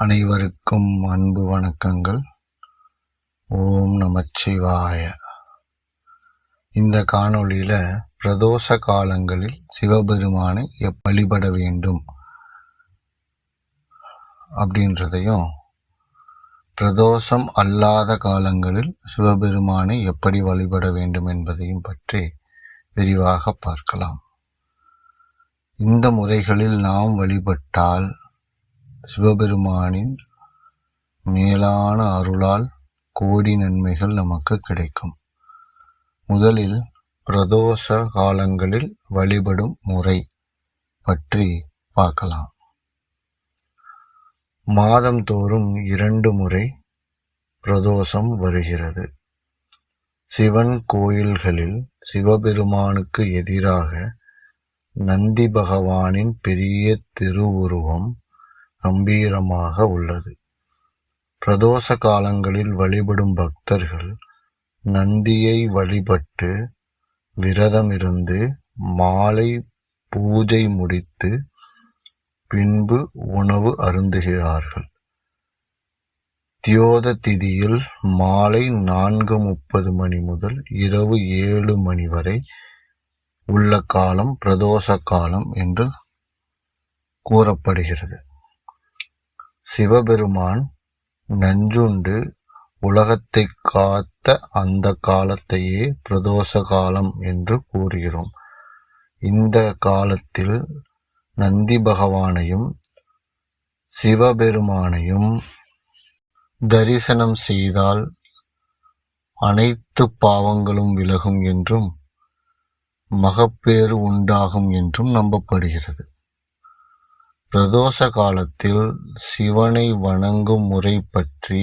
அனைவருக்கும் அன்பு வணக்கங்கள். ஓம் நமச்சிவாய. இந்த காணொளியில் பிரதோஷ காலங்களில் சிவபெருமானை வழிபட வேண்டும் அப்படின்றதையும் பிரதோஷம் அல்லாத காலங்களில் சிவபெருமானை எப்படி வழிபட வேண்டும் என்பதையும் பற்றி விரிவாக பார்க்கலாம். இந்த முறைகளில் நாம் வழிபட்டால் சிவபெருமானின் மேலான அருளால் கோடி நன்மைகள் நமக்கு கிடைக்கும். முதலில் பிரதோஷ காலங்களில் வழிபடும் முறை பற்றி பார்க்கலாம். மாதந்தோறும் இரண்டு முறை பிரதோஷம் வருகிறது. சிவன் கோயில்களில் சிவபெருமானுக்கு எதிராக நந்தி பகவானின் பெரிய திருவுருவம் கம்பீரமாக உள்ளது. பிரதோஷ காலங்களில் வழிபடும் பக்தர்கள் நந்தியை வழிபட்டு விரதமிருந்து மாலை பூஜை முடித்து பின்பு உணவு அருந்துகிறார்கள். தியோத திதியில் மாலை நான்கு முப்பது மணி முதல் இரவு ஏழு மணி வரை உள்ள காலம் பிரதோஷ காலம் என்று கூறப்படுகிறது. சிவபெருமான் நஞ்சுண்டு உலகத்தை காத்த அந்த காலத்தையே பிரதோஷ காலம் என்று கூறுகிறோம். இந்த காலத்தில் நந்தி பகவானையும் சிவபெருமானையும் தரிசனம் செய்தால் அனைத்து பாவங்களும் விலகும் என்றும் மகப்பேறு உண்டாகும் என்றும் நம்பப்படுகிறது. பிரதோஷ காலத்தில் சிவனை வணங்கும் முறை பற்றி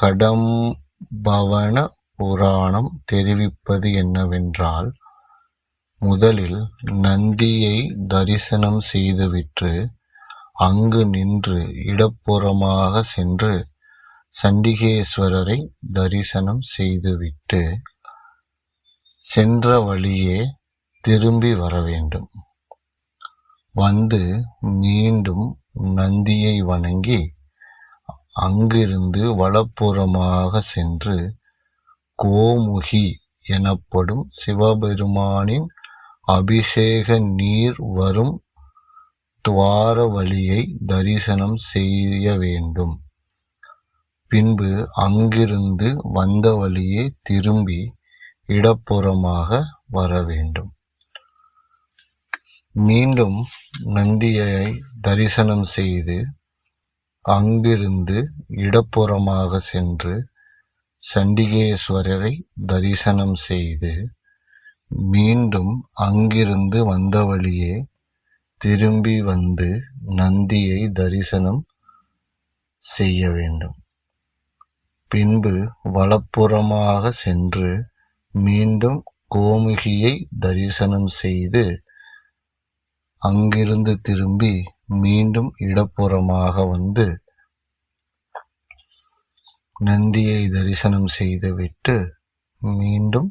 கடம்பவன புராணம் தெரிவிப்பது என்னவென்றால் முதலில் நந்தியை தரிசனம் செய்துவிட்டு அங்கு நின்று இடப்புறமாக சென்று சண்டிகேஸ்வரரை தரிசனம் செய்துவிட்டு சென்ற வழியே திரும்பி வர வேண்டும். வந்து மீண்டும் நந்தியை வணங்கி அங்கிருந்து வலப்புறமாக சென்று கோமுகி எனப்படும் சிவபெருமானின் அபிஷேக நீர் வரும் துவார வழியை தரிசனம் செய்ய வேண்டும். பின்பு அங்கிருந்து வந்த வழியே திரும்பி இடப்புறமாக வர வேண்டும். மீண்டும் நந்தியை தரிசனம் செய்து அங்கிருந்து இடப்புறமாக சென்று சண்டிகேஸ்வரரை தரிசனம் செய்து மீண்டும் அங்கிருந்து வந்த வழியே திரும்பி வந்து நந்தியை தரிசனம் செய்ய வேண்டும். பின்பு வலப்புறமாக சென்று மீண்டும் கோமுகியை தரிசனம் செய்து அங்கிருந்து திரும்பி மீண்டும் இடப்புறமாக வந்து நந்தியை தரிசனம் செய்துவிட்டு மீண்டும்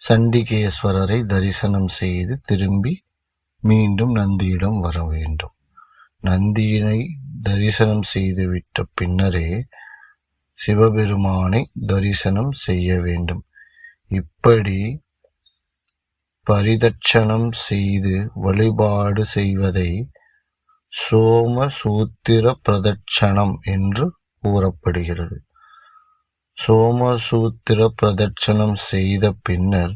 சண்டிகேஸ்வரரை தரிசனம் செய்து திரும்பி மீண்டும் நந்தியிடம் வர வேண்டும். நந்தியினை தரிசனம் செய்துவிட்ட பின்னரே சிவபெருமானை தரிசனம் செய்ய வேண்டும். இப்படி பரிதட்சணம் செய்து வழிபாடு செய்வதை சோமசூத்திர பிரதட்சணம் என்று கூறப்படுகிறது. சோமசூத்திர பிரதட்சணம் செய்த பின்னர்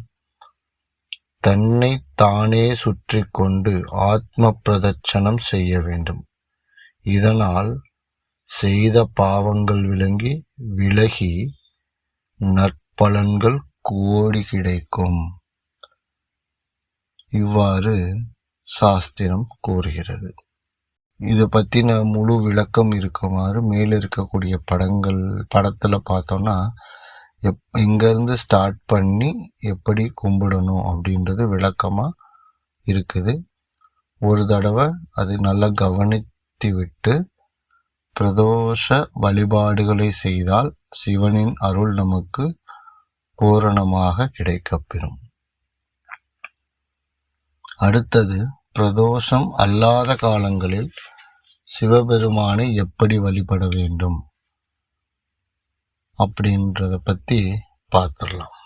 தன்னை தானே சுற்றி கொண்டு ஆத்ம பிரதட்சணம் செய்ய வேண்டும். இதனால் செய்த பாவங்கள் விளங்கி விலகி நற்பலன்கள் கோடி கிடைக்கும். இவ்வாறு சாஸ்திரம் கூறுகிறது. இது பற்றின முழு விளக்கம் இருக்குமாறு மேலே இருக்கக்கூடிய படங்கள் படத்தில் பார்த்தோன்னா எப் எங்கேருந்து ஸ்டார்ட் பண்ணி எப்படி கும்பிடணும் அப்படின்றது விளக்கமாக இருக்குது. ஒரு தடவை அது நல்லா கவனித்து விட்டு பிரதோஷ வழிபாடுகளை செய்தால் சிவனின் அருள் நமக்கு பூரணமாக கிடைக்கப்பெறும். அடுத்தது பிரதோஷம் அல்லாத காலங்களில் சிவபெருமானை எப்படி வழிபட வேண்டும் அப்படின்றத பத்தி பார்த்துடலாம்.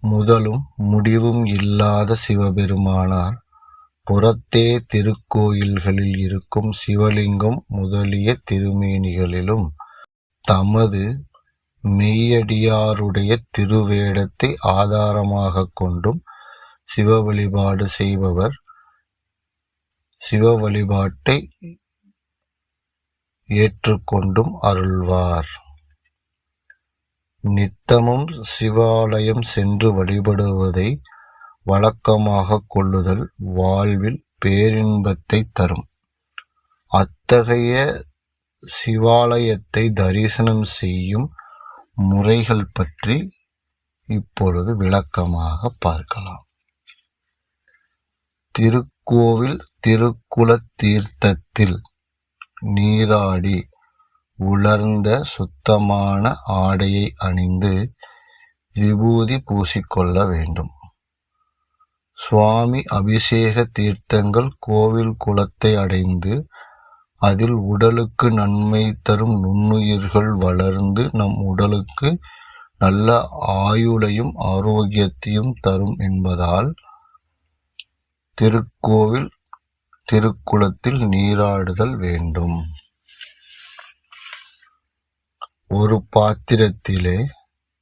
முதலும் முடிவும் இல்லாத சிவபெருமானார் புறத்தே திருக்கோயில்களில் இருக்கும் சிவலிங்கம் முதலிய திருமேனிகளிலும் தமது மெய்யடியாருடைய திருவேடத்தை ஆதாரமாகக் கொண்டும் சிவ வழிபாடு செய்பவர். சிவ வழிபாட்டை ஏற்றுக்கொண்டும் அருள்வார். நித்தமும் சிவாலயம் சென்று வழிபடுவதை வழக்கமாக கொள்ளுதல் வாழ்வில் பேரின்பத்தை தரும். அத்தகைய சிவாலயத்தை தரிசனம் செய்யும் முறைகள் பற்றி இப்பொழுது விளக்கமாக பார்க்கலாம். திருக்கோவில் திருக்குல தீர்த்தத்தில் நீராடி உலர்ந்த சுத்தமான ஆடையை அணிந்து விபூதி பூசிக்கொள்ள வேண்டும். சுவாமி அபிஷேக தீர்த்தங்கள் கோவில் குளத்தை அடைந்து அதில் உடலுக்கு நன்மை தரும் நுண்ணுயிர்கள் வளர்ந்து நம் உடலுக்கு நல்ல ஆயுளையும் ஆரோக்கியத்தையும் தரும் என்பதால் திருக்கோவில் திருக்குளத்தில் நீராடுதல் வேண்டும். ஒரு பாத்திரத்திலே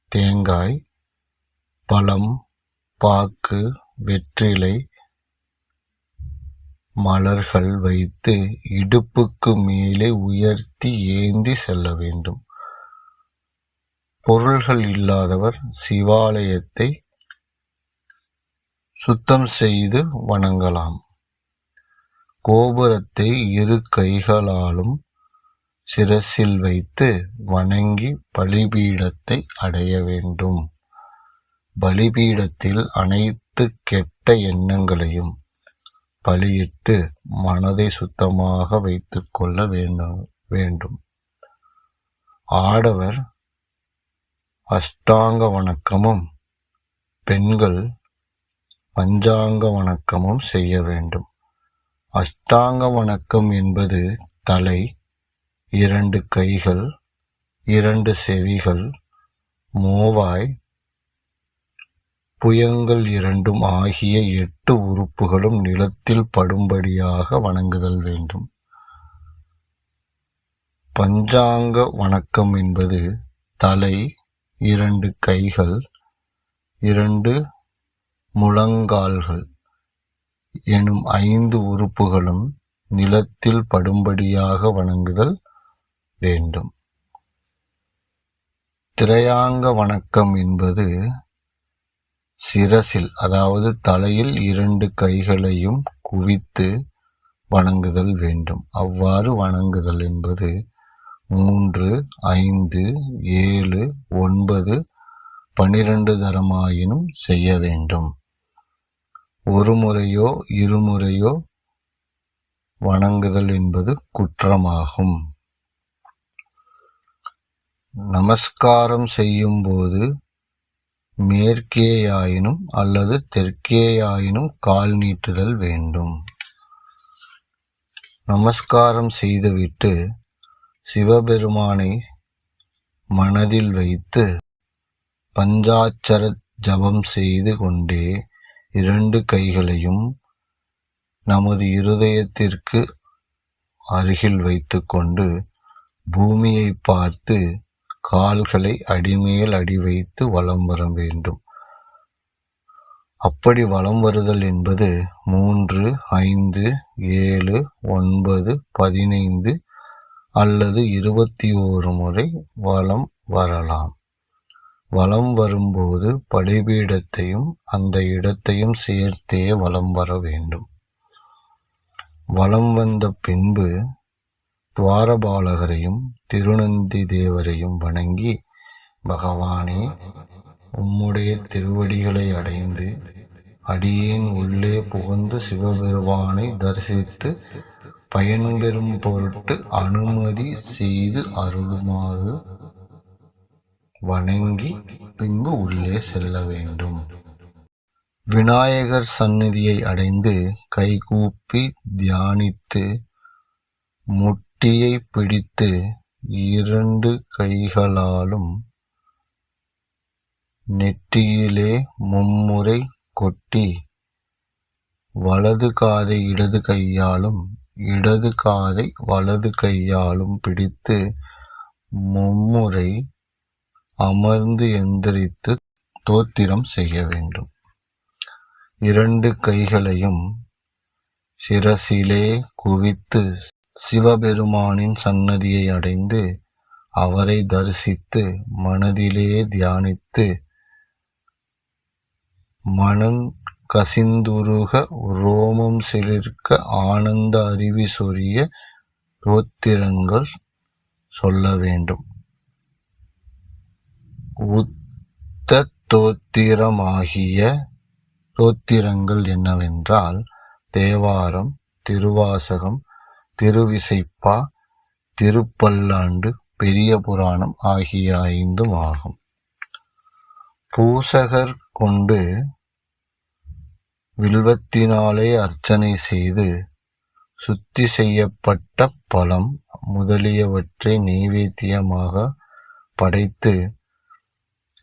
தேங்காய் பழம் பாக்கு வெற்றிலை மலர்கள் வைத்து இடுப்புக்கு மேலே உயர்த்தி ஏந்தி செல்ல வேண்டும். பொருள்கள் இல்லாதவர் சிவாலயத்தை சுத்தம் செய்து வணங்கலாம். கோபுரத்தை இரு கைகளாலும் சிரசில் வைத்து வணங்கி பலிபீடத்தை அடைய வேண்டும். பலிபீடத்தில் அனைத்து கெட்ட எண்ணங்களையும் பலியிட்டு மனதை சுத்தமாக வைத்து கொள்ள வேண்டும் வேண்டும். ஆடவர் அஷ்டாங்க வணக்கமும் பெண்கள் பஞ்சாங்க வணக்கமும் செய்ய வேண்டும். அஷ்டாங்க வணக்கம் என்பது தலை இரண்டு கைகள் இரண்டு செவிகள் மூவாய் புயங்கள் இரண்டும் ஆகிய எட்டு உறுப்புகளும் நிலத்தில் படும்படியாக வணங்குதல் வேண்டும். பஞ்சாங்க வணக்கம் என்பது தலை இரண்டு கைகள் இரண்டு முழங்கால்கள் எனும் ஐந்து உறுப்புகளும் நிலத்தில் படும்படியாக வணங்குதல் வேண்டும். திரையாங்க வணக்கம் என்பது சிரசில் அதாவது தலையில் இரண்டு கைகளையும் குவித்து வணங்குதல் வேண்டும். அவ்வாறு வணங்குதல் என்பது மூன்று ஐந்து ஏழு ஒன்பது பனிரெண்டு தரமாயினும் செய்ய வேண்டும். ஒரு முறையோ இருமுறையோ வணங்குதல் என்பது குற்றமாகும். நமஸ்காரம் செய்யும்போது மேற்கேயாயினும் அல்லது தெற்கேயாயினும் கால் நீட்டுதல் வேண்டும். நமஸ்காரம் செய்துவிட்டு சிவபெருமானை மனதில் வைத்து பஞ்சாட்சர ஜபம் செய்து கொண்டே இரண்டு கைகளையும் நமது இருதயத்திற்கு அருகில் வைத்துக்கொண்டு பூமியை பார்த்து கால்களை அடிமேல் அடி வைத்து வலம் வர வேண்டும். அப்படி வலம் வருதல் என்பது மூன்று ஐந்து ஏழு ஒன்பது பதினைந்து அல்லது இருபத்தி ஓரு முறை வலம் வரலாம். வலம் வரும்போது பலிபீடத்தையும் அந்த இடத்தையும் சேர்த்தே வலம் வர வேண்டும். வலம் வந்த பின்பு துவாரபாலகரையும் திருநந்தி தேவரையும் வணங்கி பகவானே உம்முடைய திருவடிகளை அடைந்து அடியேன் உள்ளே புகுந்து சிவபெருமானை தரிசித்து பயன்பெறும் பொருட்டு அனுமதி செய்து அருளுமாறு வணங்கி பின்பு உள்ளே செல்ல வேண்டும் விநாயகர் சந்நிதியை அடைந்து கைகூப்பி தியானித்து முட்டியை பிடித்து இரண்டு கைகளாலும் நெற்றியிலே மும்முறை கொட்டி வலது காதை இடது கையாலும் இடது காதை வலது கையாலும் பிடித்து மும்முறை அமர்ந்து எந்திரித்து தோத்திரம் செய்ய வேண்டும். இரண்டு கைகளையும் சிரசிலே குவித்து சிவபெருமானின் சன்னதியை அடைந்து அவரை தரிசித்து மனதிலே தியானித்து மனம் கசிந்துருக ரோமம் சிலிர்க்க ஆனந்த அருவி சொரிய தோத்திரங்கள் சொல்ல வேண்டும். உத்த தோத்திரமாகிய தோத்திரங்கள் என்னவென்றால் தேவாரம் திருவாசகம் திருவிசைப்பா திருப்பல்லாண்டு பெரிய புராணம் ஆகிய ஐந்தும் ஆகும். பூசகர் கொண்டு வில்வத்தினாலே அர்ச்சனை செய்து சுத்தி செய்யப்பட்ட பழம் முதலியவற்றை நைவேத்தியமாக படைத்து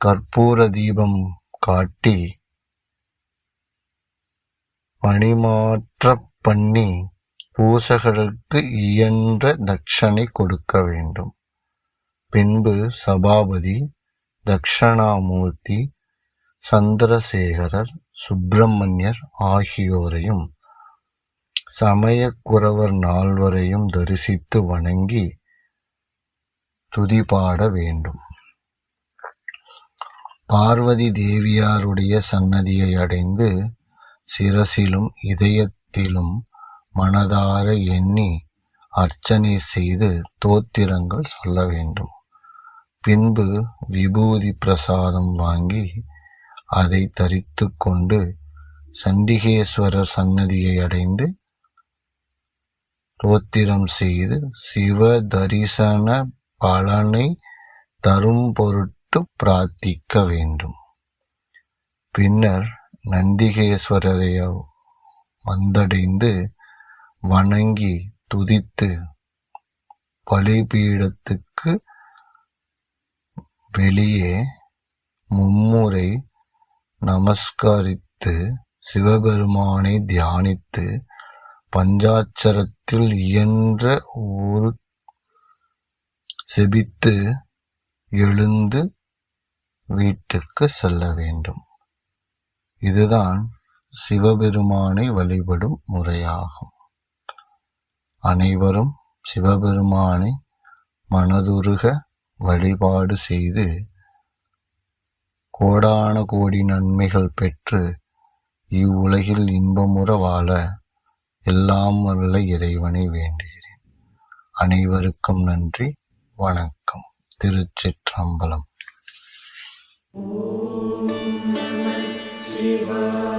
கற்பூர தீபம் காட்டி பணிமாற்ற பண்ணி பூசகருக்கு இயன்ற தட்சணை கொடுக்க வேண்டும். பின்பு சபாபதி தக்ஷணாமூர்த்தி சந்திரசேகரர் சுப்பிரமணியர் ஆகியோரையும் சமயக்குறவர் நால்வரையும் தரிசித்து வணங்கி துதிபாட வேண்டும். பார்வதி தேவியாருடைய சன்னதியை அடைந்து சிரசிலும் இதயத்திலும் மனதார எண்ணி அர்ச்சனை செய்து தோத்திரங்கள் சொல்ல வேண்டும். பின்பு விபூதி பிரசாதம் வாங்கி அதை தரித்து கொண்டு சண்டிகேஸ்வரர் சன்னதியை அடைந்து தோத்திரம் செய்து சிவ தரிசன பலனை தரும் பொருட்டு பிரார்த்திக்க வேண்டும். பின்னர் நந்திகேஸ்வரரை வந்தடைந்து வணங்கி துதித்து பலிபீடத்துக்கு வெளியே மும்முறை நமஸ்கரித்து சிவபெருமானை தியானித்து பஞ்சாட்சரத்தில் இயன்ற ஒரு செபித்து எழுந்து வீட்டுக்கு செல்ல வேண்டும். இதுதான் சிவபெருமானை வழிபடும் முறையாகும். அனைவரும் சிவபெருமானை மனதுருக வழிபாடு செய்து கோடான கோடி நன்மைகள் பெற்று இவ்வுலகில் இன்பமுற வாழ எல்லாம் வரல இறைவனை வேண்டுகிறேன். அனைவருக்கும் நன்றி. வணக்கம். திருச்சிற்றம்பலம். ஓம் நம சிவாய